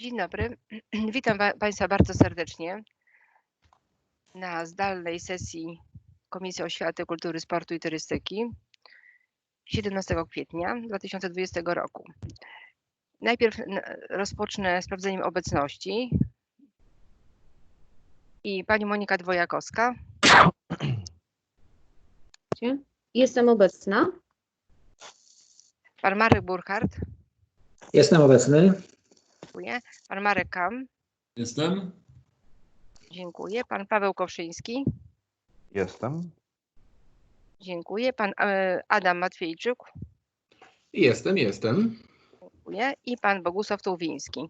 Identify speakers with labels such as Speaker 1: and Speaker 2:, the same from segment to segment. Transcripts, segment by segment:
Speaker 1: Dzień dobry. Witam wa- Państwa bardzo serdecznie na zdalnej sesji Komisji Oświaty, Kultury, Sportu i Turystyki 17 kwietnia 2020 roku. Najpierw rozpocznę sprawdzeniem obecności. I pani Monika Dwojakowska,
Speaker 2: Jestem obecna.
Speaker 1: pan Marek Burkhardt,
Speaker 3: Jestem obecny.
Speaker 1: Dziękuję, pan Marek Kam,
Speaker 4: Jestem.
Speaker 1: dziękuję, pan Paweł Kowszyński,
Speaker 5: Jestem.
Speaker 1: dziękuję, pan e, Adam Matwiejczuk,
Speaker 4: Jestem, jestem.
Speaker 1: dziękuję i pan Bogusław Tułwiński.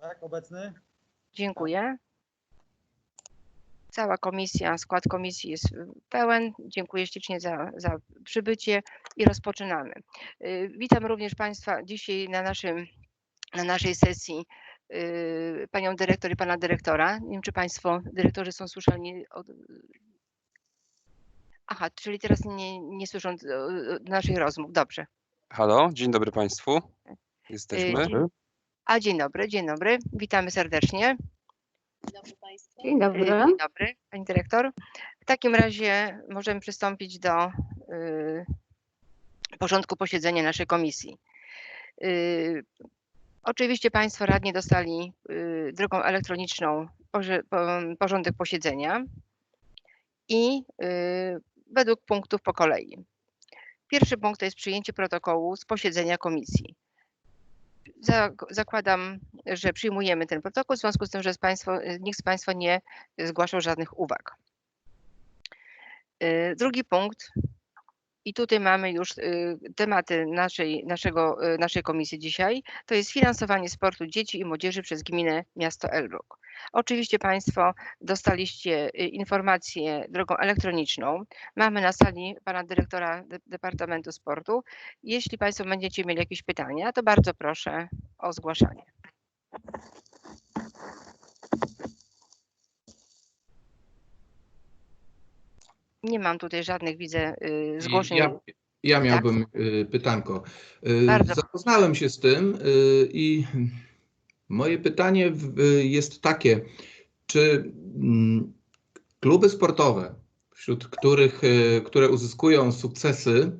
Speaker 6: Tak, obecny.
Speaker 1: Dziękuję. Cała komisja, skład komisji jest pełen. Dziękuję ślicznie za, za przybycie i rozpoczynamy. Y, Witam również Państwa dzisiaj na, naszym, na naszej sesji y, panią dyrektor i pana dyrektora. Nie wiem, czy Państwo dyrektorzy są słyszalni. Od... Aha, czyli teraz nie, nie słyszą y, y, naszych rozmów. Dobrze.
Speaker 7: Halo, dzień dobry Państwu.
Speaker 1: Y,
Speaker 7: Jesteśmy.
Speaker 1: Dzień, a dzień dobry, dzień dobry. Witamy serdecznie.
Speaker 2: Dzień
Speaker 1: Y,
Speaker 2: dobry.
Speaker 1: Dzień dobry, pani dyrektor. W takim razie możemy przystąpić do y, porządku posiedzenia naszej komisji. Y, oczywiście Państwo radni dostali y, drogą elektroniczną porządek posiedzenia i y, według punktów po kolei. Pierwszy punkt to jest przyjęcie protokołu z posiedzenia komisji. Zak- Zakładam, że przyjmujemy ten protokół w związku z tym, że z państwo, nikt z Państwa nie zgłaszał żadnych uwag. Y, Drugi punkt. I tutaj mamy już y, tematy naszej, naszego, y, naszej komisji dzisiaj. To jest finansowanie sportu dzieci i młodzieży przez gminę miasto Elbląg. Oczywiście Państwo dostaliście y, informację drogą elektroniczną. Mamy na sali pana dyrektora de- Departamentu Sportu. Jeśli Państwo będziecie mieli jakieś pytania, to bardzo proszę o zgłaszanie. Nie mam tutaj żadnych, widzę, y, zgłoszeń.
Speaker 4: Ja, ja miałbym y, pytanko. Y,
Speaker 1: Bardzo
Speaker 4: Zapoznałem się z tym i moje pytanie jest takie, czy mm, kluby sportowe, wśród których, które uzyskują sukcesy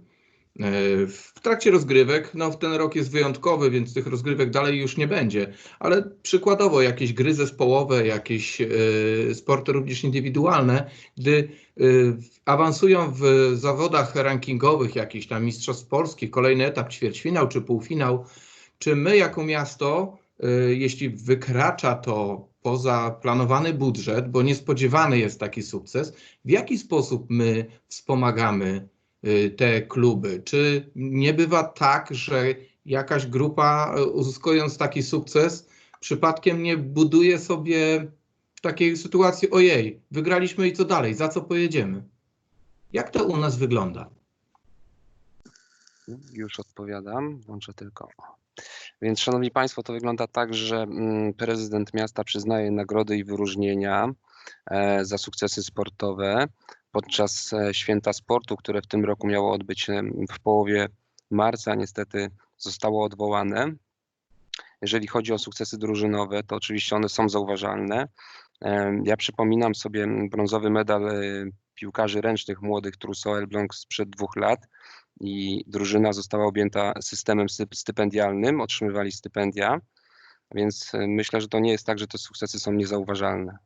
Speaker 4: w trakcie rozgrywek, no ten rok jest wyjątkowy, więc tych rozgrywek dalej już nie będzie, ale przykładowo jakieś gry zespołowe, jakieś y, sporty również indywidualne, gdy y, awansują w zawodach rankingowych, jakichś tam Mistrzostw Polskich, kolejny etap, ćwierćfinał czy półfinał, czy my jako miasto, y, jeśli wykracza to poza planowany budżet, bo niespodziewany jest taki sukces, w jaki sposób my wspomagamy te kluby? Czy nie bywa tak, że jakaś grupa y, uzyskując taki sukces, przypadkiem nie buduje sobie takiej sytuacji, ojej, wygraliśmy i co dalej, za co pojedziemy? Jak to u nas wygląda?
Speaker 7: Już odpowiadam, włączę tylko. Więc szanowni Państwo, to wygląda tak, że mm, prezydent miasta przyznaje nagrody i wyróżnienia e, za sukcesy sportowe podczas e, święta sportu, które w tym roku miało odbyć się w połowie marca, niestety zostało odwołane. Jeżeli chodzi o sukcesy drużynowe, to oczywiście one są zauważalne. Em, Ja przypominam sobie brązowy medal e, piłkarzy ręcznych młodych Trousseau Elbląg sprzed dwóch lat i drużyna została objęta systemem styp- stypendialnym, otrzymywali stypendia, więc e, myślę, że to nie jest tak, że te sukcesy są niezauważalne.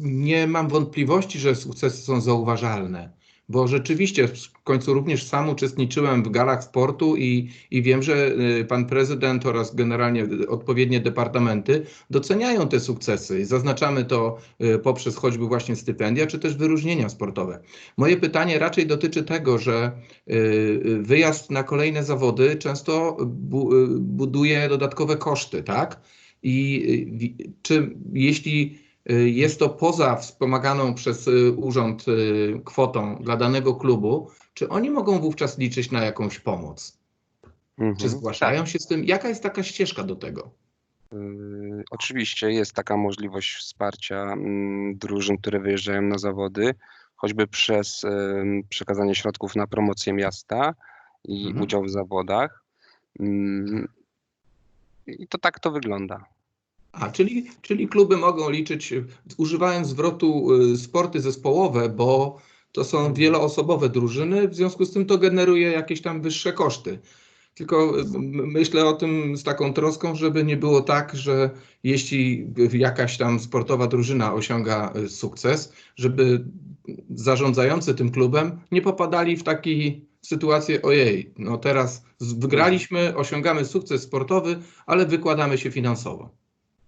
Speaker 4: Nie mam wątpliwości, że sukcesy są zauważalne, bo rzeczywiście w końcu również sam uczestniczyłem w galach sportu i, i wiem, że y, pan prezydent oraz generalnie odpowiednie departamenty doceniają te sukcesy. Zaznaczamy to y, poprzez choćby właśnie stypendia, czy też wyróżnienia sportowe. Moje pytanie raczej dotyczy tego, że y, wyjazd na kolejne zawody często bu, buduje dodatkowe koszty, tak? I czy jeśli Jest to poza wspomaganą przez y, urząd y, kwotą dla danego klubu. Czy oni mogą wówczas liczyć na jakąś pomoc? Czy
Speaker 7: Mhm.
Speaker 4: zgłaszają się z tym? Jaka jest taka ścieżka do tego?
Speaker 7: Y, Oczywiście jest taka możliwość wsparcia mm, drużyn, które wyjeżdżają na zawody, choćby przez przekazanie środków na promocję miasta i
Speaker 4: Mhm.
Speaker 7: udział w zawodach. Mm, I to tak to wygląda.
Speaker 4: A, czyli, czyli kluby mogą liczyć, używając zwrotu y, sporty zespołowe, bo to są wieloosobowe drużyny, w związku z tym to generuje jakieś tam wyższe koszty. Tylko y, myślę o tym z taką troską, żeby nie było tak, że jeśli jakaś tam sportowa drużyna osiąga y, sukces, żeby zarządzający tym klubem nie popadali w taką sytuację, ojej, no teraz wygraliśmy, osiągamy sukces sportowy, ale wykładamy się finansowo.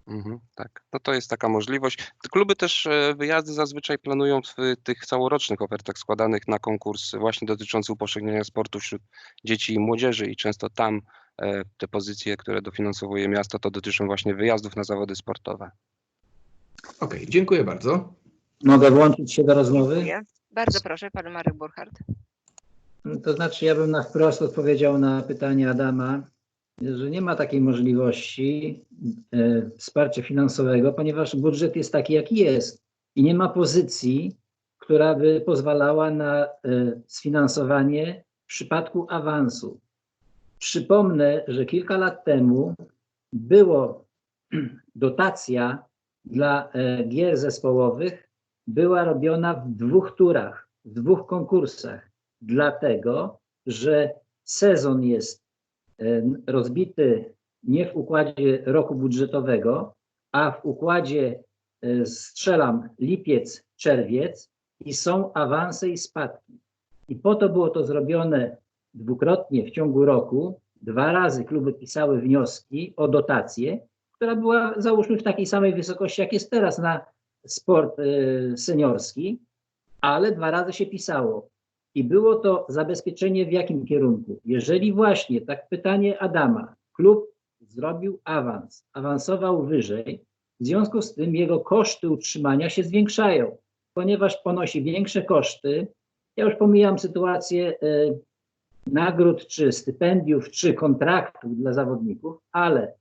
Speaker 7: Mhm, tak, no to jest taka możliwość. Kluby też e, wyjazdy zazwyczaj planują w tych całorocznych ofertach składanych na konkurs właśnie dotyczący upowszechniania sportu wśród dzieci i młodzieży i często tam e, te pozycje, które dofinansowuje miasto, to dotyczą właśnie wyjazdów na zawody sportowe.
Speaker 4: Okej, dziękuję bardzo.
Speaker 3: Mogę włączyć się do rozmowy?
Speaker 1: Dziękuję. Bardzo proszę, pan Marek Burkhardt.
Speaker 3: To znaczy, ja bym na wprost odpowiedział na pytanie Adama, że nie ma takiej możliwości e, wsparcia finansowego, ponieważ budżet jest taki, jaki jest. I nie ma pozycji, która by pozwalała na e, sfinansowanie w przypadku awansu. Przypomnę, że kilka lat temu było dotacja dla e, gier zespołowych, była robiona w dwóch turach, w dwóch konkursach dlatego, że sezon jest rozbity nie w układzie roku budżetowego, a w układzie e, strzelam lipiec, czerwiec i są awanse i spadki. I po to było to zrobione dwukrotnie w ciągu roku. Dwa razy kluby pisały wnioski o dotację, która była załóżmy w takiej samej wysokości, jak jest teraz na sport e, seniorski, ale dwa razy się pisało. I było to zabezpieczenie w jakim kierunku? Jeżeli właśnie, tak pytanie Adama, klub zrobił awans, awansował wyżej, w związku z tym jego koszty utrzymania się zwiększają, ponieważ ponosi większe koszty. Ja już pomijam sytuację e, nagród, czy stypendiów, czy kontraktów dla zawodników, ale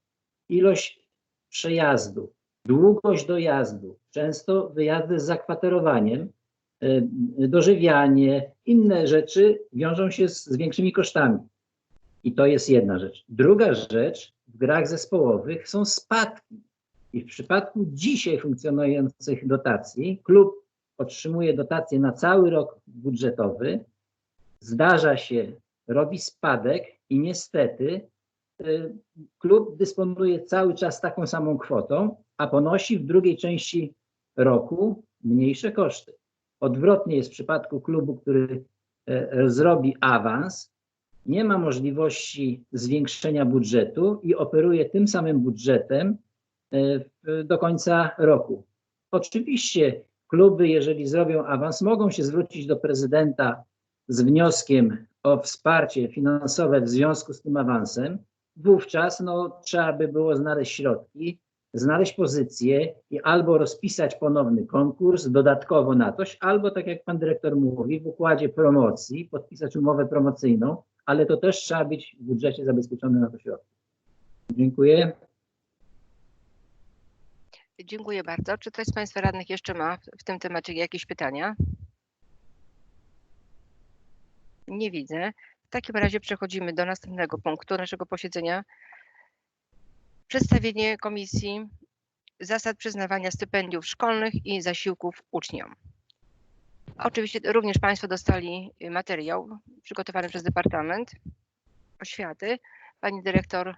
Speaker 3: ilość przejazdów, długość dojazdu, często wyjazdy z zakwaterowaniem, y, dożywianie, inne rzeczy wiążą się z, z większymi kosztami. I to jest jedna rzecz. Druga rzecz, w grach zespołowych są spadki. I w przypadku dzisiaj funkcjonujących dotacji, klub otrzymuje dotację na cały rok budżetowy, zdarza się, robi spadek i niestety y, klub dysponuje cały czas taką samą kwotą, a ponosi w drugiej części roku mniejsze koszty. Odwrotnie jest w przypadku klubu, który e, zrobi awans, nie ma możliwości zwiększenia budżetu i operuje tym samym budżetem e, do końca roku. Oczywiście kluby, jeżeli zrobią awans, mogą się zwrócić do prezydenta z wnioskiem o wsparcie finansowe w związku z tym awansem. Wówczas no, trzeba by było znaleźć środki, znaleźć pozycję i albo rozpisać ponowny konkurs dodatkowo na coś, albo tak jak pan dyrektor mówi, w układzie promocji podpisać umowę promocyjną, ale to też trzeba być w budżecie zabezpieczone na to środki. Dziękuję.
Speaker 1: Dziękuję bardzo. Czy ktoś z Państwa radnych jeszcze ma w tym temacie jakieś pytania? Nie widzę. W takim razie przechodzimy do następnego punktu naszego posiedzenia. Przedstawienie Komisji zasad przyznawania stypendiów szkolnych i zasiłków uczniom. Oczywiście również Państwo dostali materiał przygotowany przez Departament Oświaty. Pani dyrektor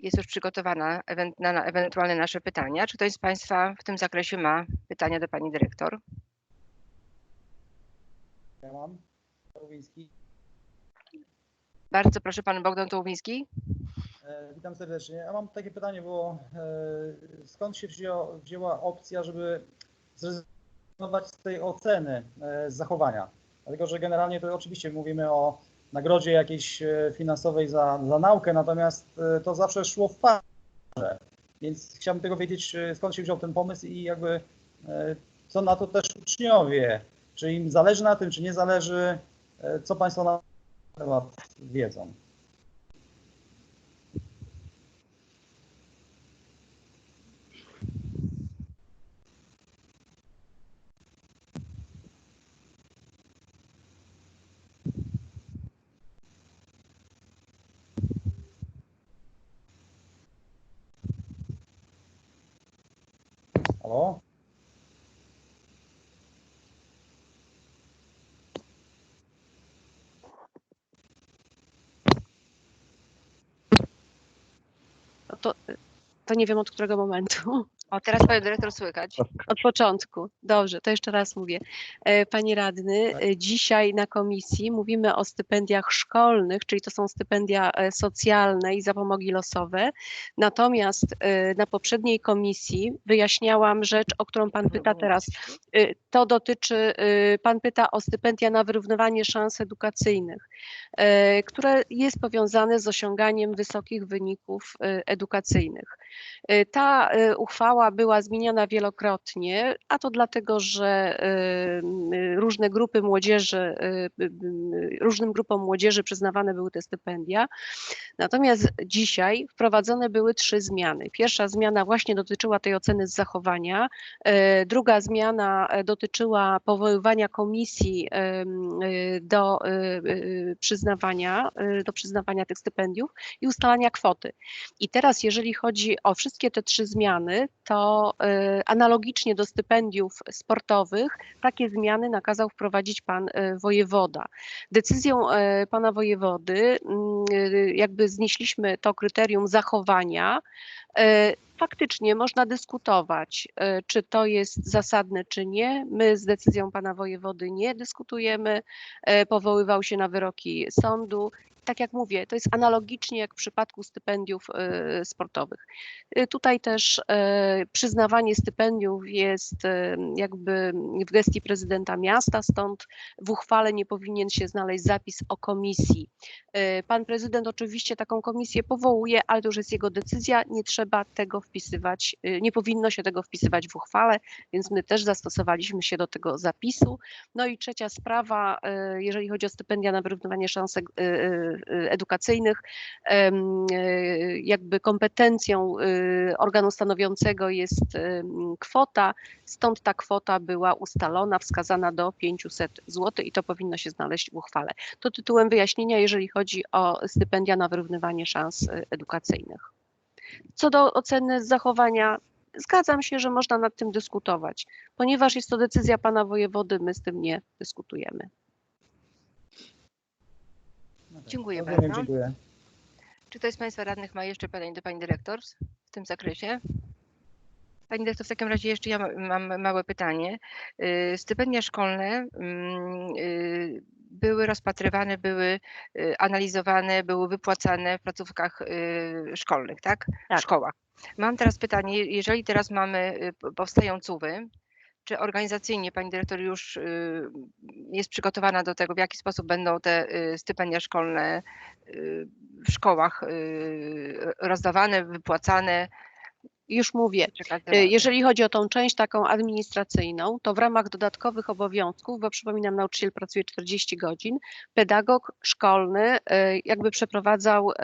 Speaker 1: jest już przygotowana na, ewentualne nasze pytania. Czy ktoś z Państwa w tym zakresie ma pytania do Pani dyrektor?
Speaker 6: Ja mam. Kołowiński.
Speaker 1: Bardzo proszę, Pan Bogdan Tołubiński.
Speaker 6: E, Witam serdecznie. Ja mam takie pytanie, bo e, skąd się wzięła, wzięła opcja, żeby zrezygnować z tej oceny e, z zachowania? Dlatego, że generalnie to oczywiście mówimy o nagrodzie jakiejś finansowej za, za naukę, natomiast to zawsze szło w parze. Więc chciałbym tylko wiedzieć, skąd się wziął ten pomysł i jakby co na to też uczniowie. Czy im zależy na tym, czy nie zależy? Co Państwo na temat wiedzą? Halo?
Speaker 8: No To, to nie wiem od którego momentu.
Speaker 1: O, teraz panią dyrektor słychać.
Speaker 8: Od początku. Dobrze, to jeszcze raz mówię. E, Panie radny,
Speaker 6: Tak.
Speaker 8: e, dzisiaj na komisji mówimy o stypendiach szkolnych, czyli to są stypendia e, socjalne i zapomogi losowe. Natomiast na poprzedniej komisji wyjaśniałam rzecz, o którą pan pyta teraz. To dotyczy, pan pyta o stypendia na wyrównywanie szans edukacyjnych, które jest powiązane z osiąganiem wysokich wyników edukacyjnych. Ta y, uchwała była zmieniana wielokrotnie, a to dlatego, że y, y, różne grupy młodzieży, y, różnym grupom młodzieży przyznawane były te stypendia. Natomiast dzisiaj wprowadzone były trzy zmiany. Pierwsza zmiana właśnie dotyczyła tej oceny z zachowania, Druga zmiana dotyczyła powoływania komisji do przyznawania, do przyznawania tych stypendiów i ustalania kwoty. I teraz, jeżeli chodzi o wszystkie te trzy zmiany, to e, analogicznie do stypendiów sportowych, takie zmiany nakazał wprowadzić pan e, wojewoda. Decyzją e, pana wojewody mm, jakby znieśliśmy to kryterium zachowania. Faktycznie można dyskutować, czy to jest zasadne, czy nie. My z decyzją pana wojewody nie dyskutujemy. Powoływał się na wyroki sądu. Tak jak mówię, to jest analogicznie jak w przypadku stypendiów e, sportowych. E, Tutaj też e, przyznawanie stypendiów jest jakby w gestii prezydenta miasta, stąd w uchwale nie powinien się znaleźć zapis o komisji. Pan prezydent oczywiście taką komisję powołuje, ale to już jest jego decyzja. Nie trzeba tego wpisywać, y, nie powinno się tego wpisywać w uchwale, więc my też zastosowaliśmy się do tego zapisu. No i trzecia sprawa, y, jeżeli chodzi o stypendia na wyrównywanie szans y, y, y, edukacyjnych, em, y, jakby kompetencją y, organu stanowiącego jest kwota, stąd ta kwota była ustalona, wskazana do 500 zł i to powinno się znaleźć w uchwale. To tytułem wyjaśnienia, jeżeli chodzi o stypendia na wyrównywanie szans y, edukacyjnych. Co do oceny zachowania, zgadzam się, że można nad tym dyskutować. Ponieważ jest to decyzja pana wojewody, my z tym nie dyskutujemy.
Speaker 1: Dziękuję
Speaker 6: Rozumiem,
Speaker 1: bardzo.
Speaker 6: Dziękuję.
Speaker 1: Czy ktoś z Państwa radnych ma jeszcze pytań do Pani Dyrektor w tym zakresie? Pani Dyrektor, w takim razie jeszcze ja ma- mam małe pytanie. Y, Stypendia szkolne mm, y, były rozpatrywane, były y, analizowane, były wypłacane w placówkach szkolnych, tak?
Speaker 8: Tak.
Speaker 1: W szkołach. Mam teraz pytanie, jeżeli teraz mamy, powstają CUWy, czy organizacyjnie Pani Dyrektor już y, jest przygotowana do tego, w jaki sposób będą te y, stypendia szkolne y, w szkołach rozdawane, wypłacane,
Speaker 8: Już mówię,
Speaker 1: przekazywane?
Speaker 8: Y, Jeżeli chodzi o tą część taką administracyjną, to w ramach dodatkowych obowiązków, bo przypominam, nauczyciel pracuje 40 godzin, pedagog szkolny y, jakby przeprowadzał y,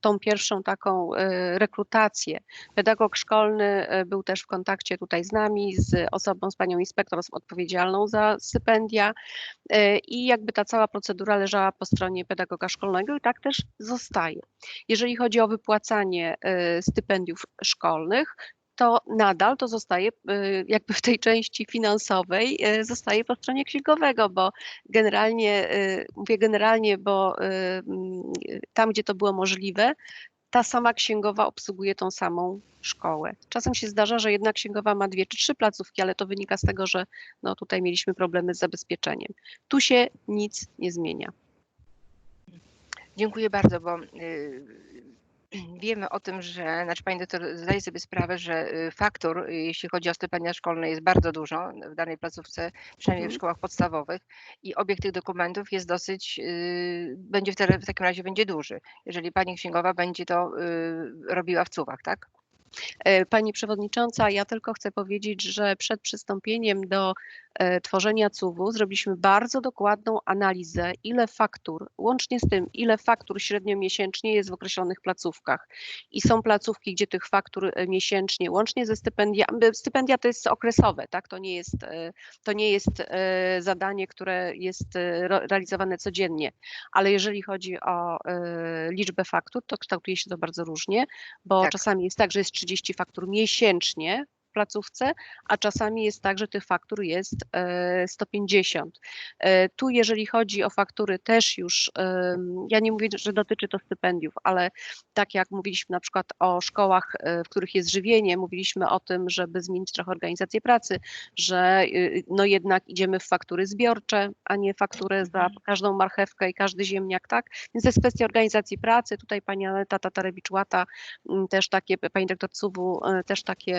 Speaker 8: tą pierwszą taką rekrutację. Pedagog szkolny był też w kontakcie tutaj z nami, z osobą, z panią inspektor odpowiedzialną za stypendia i jakby ta cała procedura leżała po stronie pedagoga szkolnego i tak też zostaje. Jeżeli chodzi o wypłacanie stypendiów szkolnych, to nadal to zostaje y, jakby w tej części finansowej y, zostaje po stronie księgowego, bo generalnie, y, mówię generalnie, bo tam, gdzie to było możliwe, ta sama księgowa obsługuje tą samą szkołę. Czasem się zdarza, że jedna księgowa ma dwie czy trzy placówki, ale to wynika z tego, że no, tutaj mieliśmy problemy z zabezpieczeniem. Tu się nic nie zmienia.
Speaker 1: Dziękuję bardzo, bo wiemy o tym, że, znaczy Pani doktor zdaje sobie sprawę, że y, faktur, y, jeśli chodzi o stypendia szkolne, jest bardzo dużo w danej placówce, przynajmniej w
Speaker 8: Mhm.
Speaker 1: szkołach podstawowych i obieg tych dokumentów jest dosyć, y, będzie w, te, w takim razie będzie duży, jeżeli Pani księgowa będzie to robiła w cuwach, tak?
Speaker 8: E, Pani Przewodnicząca, ja tylko chcę powiedzieć, że przed przystąpieniem do tworzenia CUW-u zrobiliśmy bardzo dokładną analizę, ile faktur, łącznie z tym, ile faktur średnio miesięcznie jest w określonych placówkach. I są placówki, gdzie tych faktur e, miesięcznie, łącznie ze stypendia, b- stypendia to jest okresowe, tak? To nie jest, e, to nie jest e, zadanie, które jest e, realizowane codziennie, ale jeżeli chodzi o e, liczbę faktur, to kształtuje się to bardzo różnie bo
Speaker 1: Tak.
Speaker 8: czasami jest tak, że jest 30 faktur miesięcznie placówce, a czasami jest tak, że tych faktur jest e, 150. E, Tu jeżeli chodzi o faktury też już, ja nie mówię, że dotyczy to stypendiów, ale tak jak mówiliśmy na przykład o szkołach, e, w których jest żywienie, mówiliśmy o tym, żeby zmienić trochę organizację pracy, że y, no jednak idziemy w faktury zbiorcze, a nie fakturę za każdą marchewkę i każdy ziemniak, tak? Więc to jest kwestia organizacji pracy. Tutaj pani Aneta Tatarewicz-Łata też takie, pani dyrektor CUW e, też takie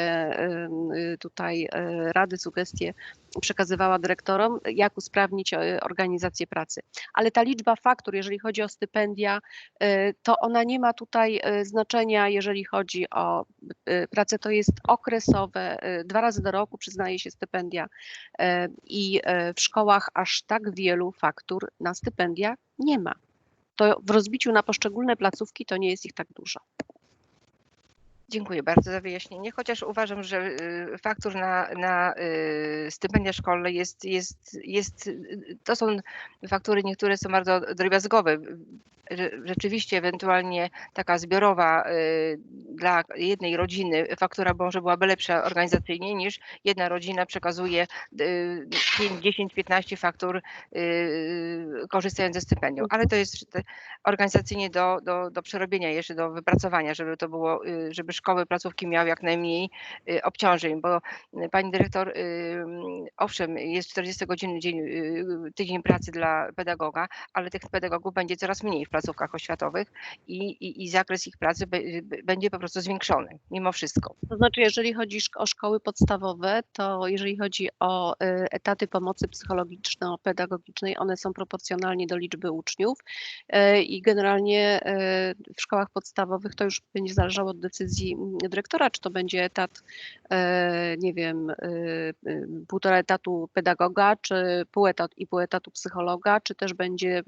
Speaker 8: tutaj e, rady, sugestie przekazywała dyrektorom, jak usprawnić e, organizację pracy. Ale ta liczba faktur, jeżeli chodzi o stypendia, to ona nie ma tutaj znaczenia, jeżeli chodzi o pracę, to jest okresowe, dwa razy do roku przyznaje się stypendia i w szkołach aż tak wielu faktur na stypendia nie ma. To w rozbiciu na poszczególne placówki to nie jest ich tak dużo.
Speaker 1: Dziękuję bardzo za wyjaśnienie, chociaż uważam, że y, faktur na, na y, stypendia szkolne jest, jest, jest, y, to są faktury, niektóre są bardzo drobiazgowe. Rzeczywiście ewentualnie taka zbiorowa y, dla jednej rodziny faktura może byłaby lepsza organizacyjnie niż jedna rodzina przekazuje y, 5, 10, 15 faktur y, korzystając ze stypendium. Ale to jest organizacyjnie do, do, do przerobienia jeszcze, do wypracowania, żeby to było, y, żeby szkoły, placówki miały jak najmniej y, obciążeń, bo y, pani dyrektor, y, owszem, jest 40 godzin dzień, y, tydzień pracy dla pedagoga, ale tych pedagogów będzie coraz mniej w placówkach oświatowych i, i, i zakres ich pracy będzie po prostu zwiększony, mimo wszystko.
Speaker 8: To znaczy, jeżeli chodzi o szkoły podstawowe, to jeżeli chodzi o y, etaty pomocy psychologiczno-pedagogicznej, one są proporcjonalnie do liczby uczniów y, i generalnie y, w szkołach podstawowych to już będzie zależało od decyzji mm, dyrektora, czy to będzie etat, nie wiem, półtora etatu pedagoga, czy pół etat i pół etatu psychologa, czy też będzie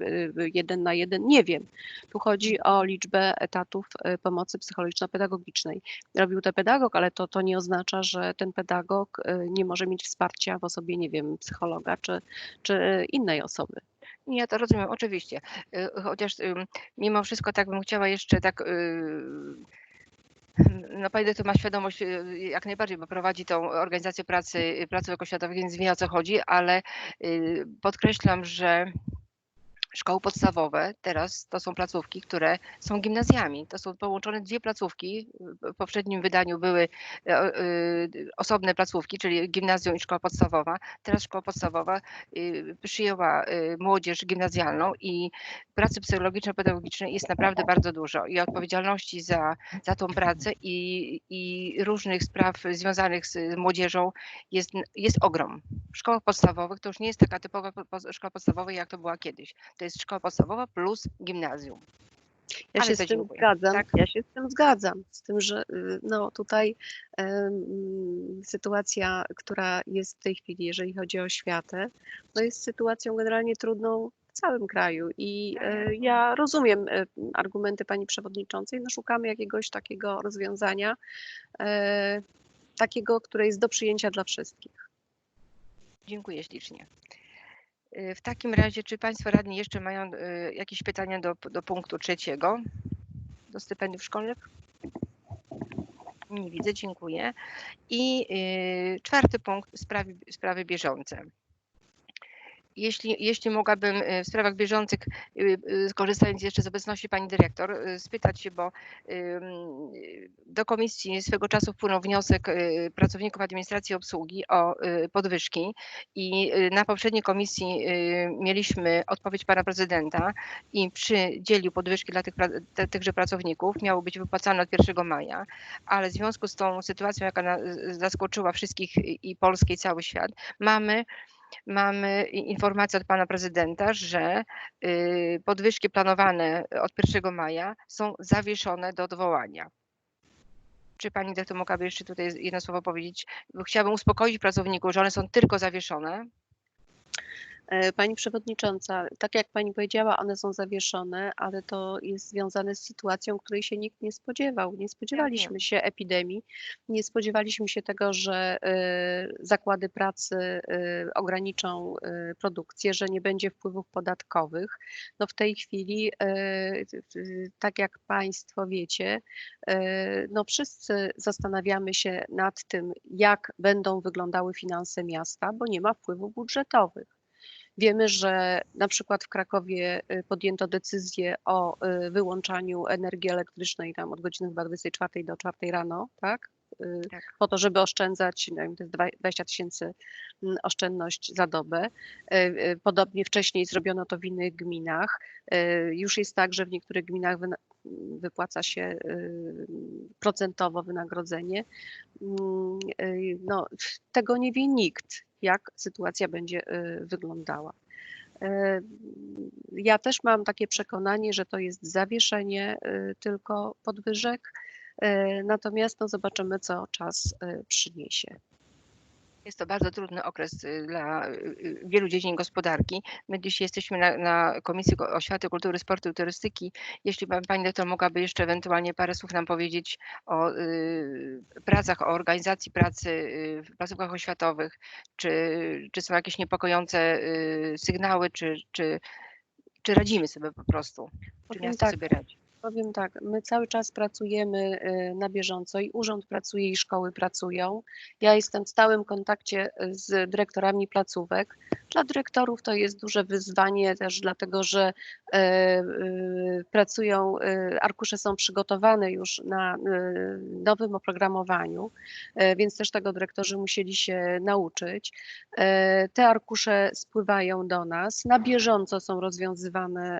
Speaker 8: jeden na jeden, nie wiem. Tu chodzi o liczbę etatów y, pomocy psychologiczno-pedagogicznej robił to pedagog, ale to, to nie oznacza, że ten pedagog y, nie może mieć wsparcia w osobie, nie wiem, psychologa czy, czy innej osoby.
Speaker 1: Ja to rozumiem, oczywiście. Chociaż mimo wszystko tak bym chciała jeszcze tak. y, No, pani dyrektor ma świadomość y, jak najbardziej, bo prowadzi tą organizację pracy y, placówek oświatowych, więc wie o co chodzi, ale podkreślam, że szkoły podstawowe teraz to są placówki, które są gimnazjami. To są połączone dwie placówki. W poprzednim wydaniu były e, y, osobne placówki, czyli gimnazjum i szkoła podstawowa. Teraz szkoła podstawowa y, przyjęła młodzież gimnazjalną i pracy psychologiczno-pedagogicznej jest naprawdę bardzo dużo i odpowiedzialności za, za tą pracę i, i różnych spraw związanych z młodzieżą jest, jest ogrom. W szkołach podstawowych to już nie jest taka typowa po- po- szkoła podstawowa, jak to była kiedyś. To jest szkoła podstawowa plus gimnazjum.
Speaker 8: Ja
Speaker 1: Ale
Speaker 8: się z tym
Speaker 1: dziękuję.
Speaker 8: zgadzam.
Speaker 1: Tak?
Speaker 8: Ja się z tym zgadzam. Z tym, że y, no tutaj sytuacja, która jest w tej chwili, jeżeli chodzi o oświatę, no jest sytuacją generalnie trudną w całym kraju i e, ja rozumiem e, argumenty pani przewodniczącej. No szukamy jakiegoś takiego rozwiązania, e, takiego, które jest do przyjęcia dla wszystkich.
Speaker 1: Dziękuję ślicznie. Y, W takim razie, czy Państwo radni jeszcze mają y, jakieś pytania do, do punktu trzeciego, do stypendiów szkolnych? Nie widzę, dziękuję. I y, czwarty punkt, sprawy, sprawy bieżące. Jeśli, jeśli mogłabym y, w sprawach bieżących, y, y, korzystając jeszcze z obecności pani dyrektor, spytać się, bo do komisji swego czasu wpłynął wniosek pracowników administracji obsługi o podwyżki i na poprzedniej komisji mieliśmy odpowiedź pana prezydenta i przydzielił podwyżki dla tych, tychże pracowników. Miało być wypłacane od 1 maja, ale w związku z tą sytuacją, jaka zaskoczyła wszystkich i Polskę i cały świat, mamy mamy informację od pana prezydenta, że y, podwyżki planowane od 1 maja są zawieszone do odwołania. Czy pani dyrektor mogłaby jeszcze tutaj jedno słowo powiedzieć? Chciałabym uspokoić pracowników, że one są tylko zawieszone.
Speaker 8: E, Pani Przewodnicząca, tak jak Pani powiedziała, one są zawieszone, ale to jest związane z sytuacją, której się nikt nie spodziewał. Nie spodziewaliśmy się epidemii, nie spodziewaliśmy się tego, że e, zakłady pracy e, ograniczą produkcję, że nie będzie wpływów podatkowych. No w tej chwili, tak jak Państwo wiecie, no wszyscy zastanawiamy się nad tym, jak będą wyglądały finanse miasta, bo nie ma wpływów budżetowych. Wiemy, że na przykład w Krakowie y, podjęto decyzję o y, wyłączaniu energii elektrycznej tam od godziny chyba 24 do 4 rano, tak? Y,
Speaker 1: Tak.
Speaker 8: Po to, żeby oszczędzać, nie wiem, to jest dwa- 20 tysięcy mm, oszczędność za dobę. Podobnie wcześniej zrobiono to w innych gminach. Już jest tak, że w niektórych gminach wypłaca się y, procentowo wynagrodzenie. Mm, y, No, tego nie wie nikt, jak sytuacja będzie y, wyglądała. Ja też mam takie przekonanie, że to jest zawieszenie tylko podwyżek, natomiast no, zobaczymy, co czas przyniesie.
Speaker 1: Jest to bardzo trudny okres y, dla y, y, wielu dziedzin gospodarki. My dzisiaj jesteśmy na, na Komisji Ko- Oświaty, Kultury, Sportu i Turystyki. Jeśli pan, pani doktor mogłaby jeszcze ewentualnie parę słów nam powiedzieć o y, pracach, o organizacji pracy y, w placówkach oświatowych, czy, czy są jakieś niepokojące y, sygnały, czy, czy, czy radzimy sobie po prostu, czy miasto
Speaker 8: tak,
Speaker 1: sobie radzi.
Speaker 8: Powiem tak, my cały czas pracujemy y, na bieżąco i urząd pracuje i szkoły pracują. Ja jestem w stałym kontakcie y, z dyrektorami placówek. Dla dyrektorów to jest duże wyzwanie też dlatego, że e, y, pracują, y, arkusze są przygotowane już na nowym oprogramowaniu, e, więc też tego dyrektorzy musieli się nauczyć. E, Te arkusze spływają do nas, na bieżąco są rozwiązywane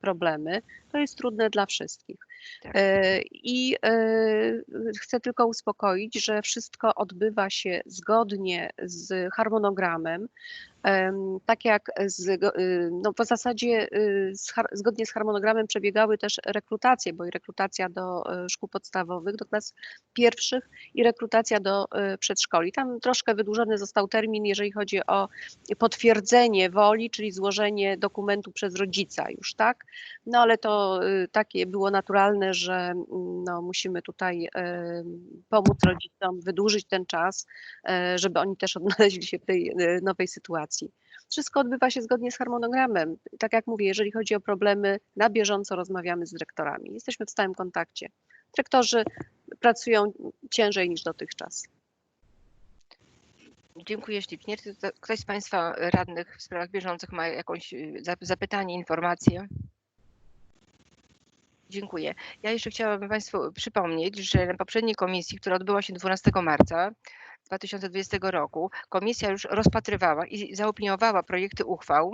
Speaker 8: problemy. To jest trudne dla wszystkich.
Speaker 1: Tak.
Speaker 8: E, I e, chcę tylko uspokoić, że wszystko odbywa się zgodnie z harmonogramem. Tak jak z, y, no w zasadzie y, zgodnie z harmonogramem przebiegały też rekrutacje, bo i rekrutacja do e, szkół podstawowych, do klas pierwszych i rekrutacja do e, przedszkoli. Tam troszkę wydłużony został termin, jeżeli chodzi o potwierdzenie woli, czyli złożenie dokumentu przez rodzica już, tak? No ale to y, takie było naturalne, że mm, no, musimy tutaj e, pomóc rodzicom, wydłużyć ten czas, żeby oni też odnaleźli się w tej nowej sytuacji. Wszystko odbywa się zgodnie z harmonogramem. Tak jak mówię, jeżeli chodzi o problemy, na bieżąco rozmawiamy z dyrektorami. Jesteśmy w stałym kontakcie. Dyrektorzy pracują ciężej niż dotychczas.
Speaker 1: Dziękuję ślicznie. Czy to- ktoś z Państwa radnych w sprawach bieżących ma jakąś y, zap- zapytanie, informację? Dziękuję. Ja jeszcze chciałabym Państwu przypomnieć, że na poprzedniej komisji, która odbyła się 12 marca 2020 roku, komisja już rozpatrywała i zaopiniowała projekty uchwał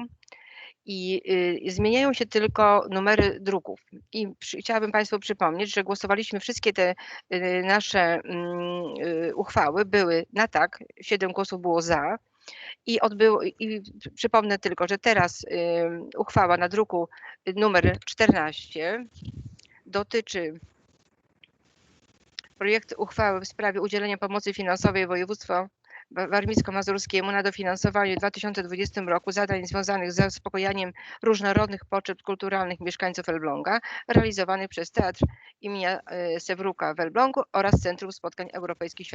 Speaker 1: i y, zmieniają się tylko numery druków. I przy, chciałabym Państwu przypomnieć, że głosowaliśmy wszystkie te y, nasze mm, y, uchwały były na tak, 7 głosów było za. I, odbyło, I przypomnę tylko, że teraz y, uchwała na druku numer 14 dotyczy projektu uchwały w sprawie udzielenia pomocy finansowej województwa wa- warmińsko-mazurskiemu na dofinansowanie w 2020 roku zadań związanych z zaspokojaniem różnorodnych potrzeb kulturalnych mieszkańców Elbląga, realizowanych przez Teatr e, Sewruka w Elblągu oraz Centrum Spotkań Europejskich.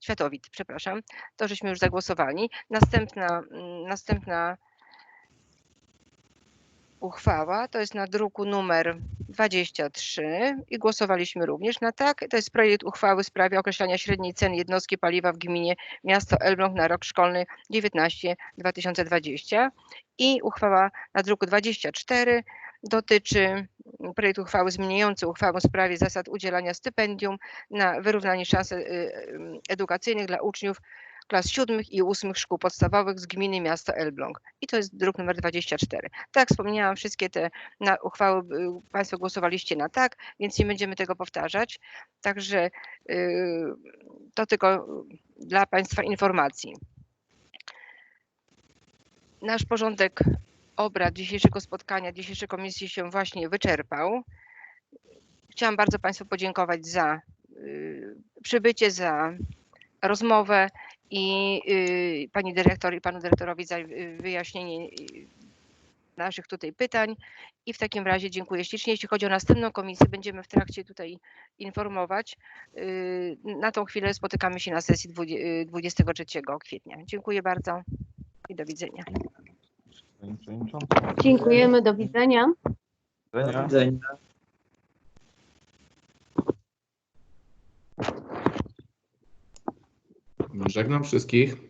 Speaker 1: Światowit, przepraszam. To żeśmy już zagłosowali. Następna, mm, następna uchwała to jest na druku numer 23 i głosowaliśmy również na tak. To jest projekt uchwały w sprawie określania średniej ceny jednostki paliwa w gminie miasto Elbląg na rok szkolny 19-2020 i uchwała na druku 24 dotyczy projekt uchwały zmieniający uchwałę w sprawie zasad udzielania stypendium na wyrównanie szans y, y, edukacyjnych dla uczniów klas siódmych i ósmych szkół podstawowych z gminy miasto Elbląg. I to jest druk numer 24. Tak wspomniałam, wszystkie te uchwały y, Państwo głosowaliście na tak, więc nie będziemy tego powtarzać. Także y, to tylko dla Państwa informacji. Nasz porządek obrad dzisiejszego spotkania, dzisiejszej komisji się właśnie wyczerpał. Chciałam bardzo Państwu podziękować za y, przybycie, za rozmowę i y, pani dyrektor i panu dyrektorowi za y, wyjaśnienie y, naszych tutaj pytań. I w takim razie dziękuję ślicznie. Jeśli chodzi o następną komisję, będziemy w trakcie tutaj informować. Y, Na tą chwilę spotykamy się na sesji dwudzie- y, 23 kwietnia. Dziękuję bardzo i do widzenia.
Speaker 2: Dziękujemy, do widzenia.
Speaker 5: Do widzenia.
Speaker 3: Do widzenia.
Speaker 4: Żegnam wszystkich.